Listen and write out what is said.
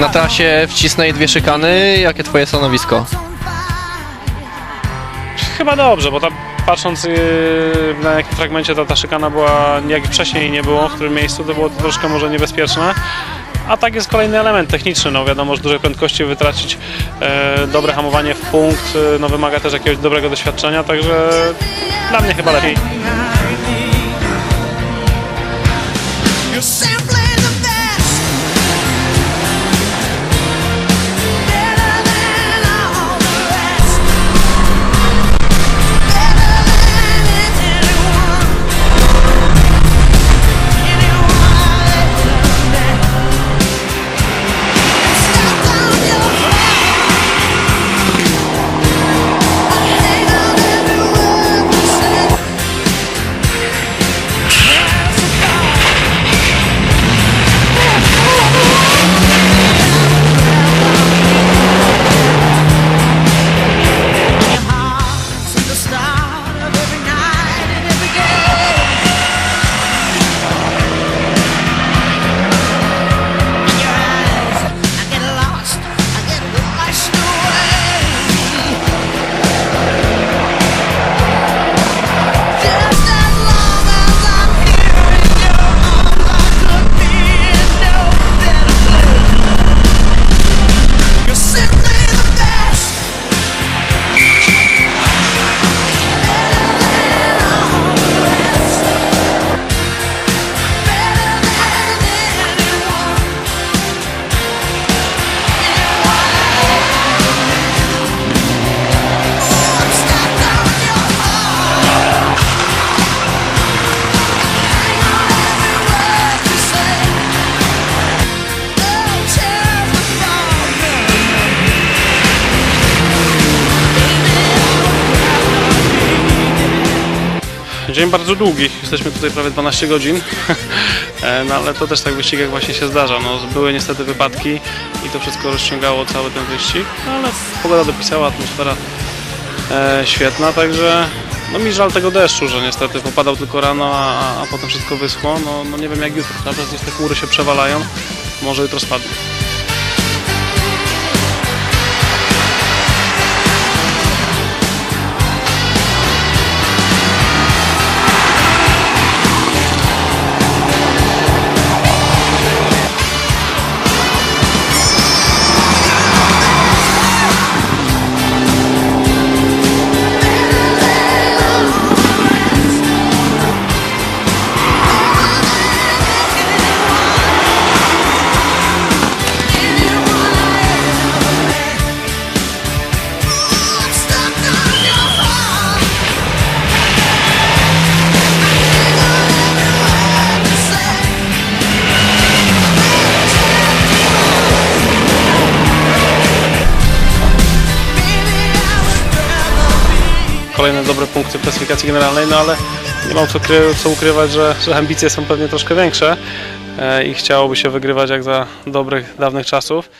Na trasie wcisnęli dwie szykany. Jakie twoje stanowisko? Chyba dobrze, bo tam patrząc yy, na jakim fragmencie ta, ta szykana była, jak wcześniej nie było, w którym miejscu, to było to troszkę może niebezpieczne. A tak jest kolejny element techniczny, no wiadomo, że dużej prędkości wytracić e, dobre hamowanie w punkt, e, no wymaga też jakiegoś dobrego doświadczenia, także dla mnie chyba lepiej. Dzień bardzo długi, jesteśmy tutaj prawie 12 godzin, E, no ale to też tak w wyścigach właśnie się zdarza. No, były niestety wypadki i to wszystko rozciągało cały ten wyścig, no, ale pogoda dopisała, atmosfera e, świetna, także no mi żal tego deszczu, że niestety popadał tylko rano, a, a potem wszystko wyschło. No, no nie wiem jak jutro, cały czas gdzieś te chmury się przewalają, może jutro spadnie. Kolejne dobre punkty w klasyfikacji generalnej, no ale nie mam co, kry- co ukrywać, że, że ambicje są pewnie troszkę większe e, i chciałoby się wygrywać jak za dobrych, dawnych czasów.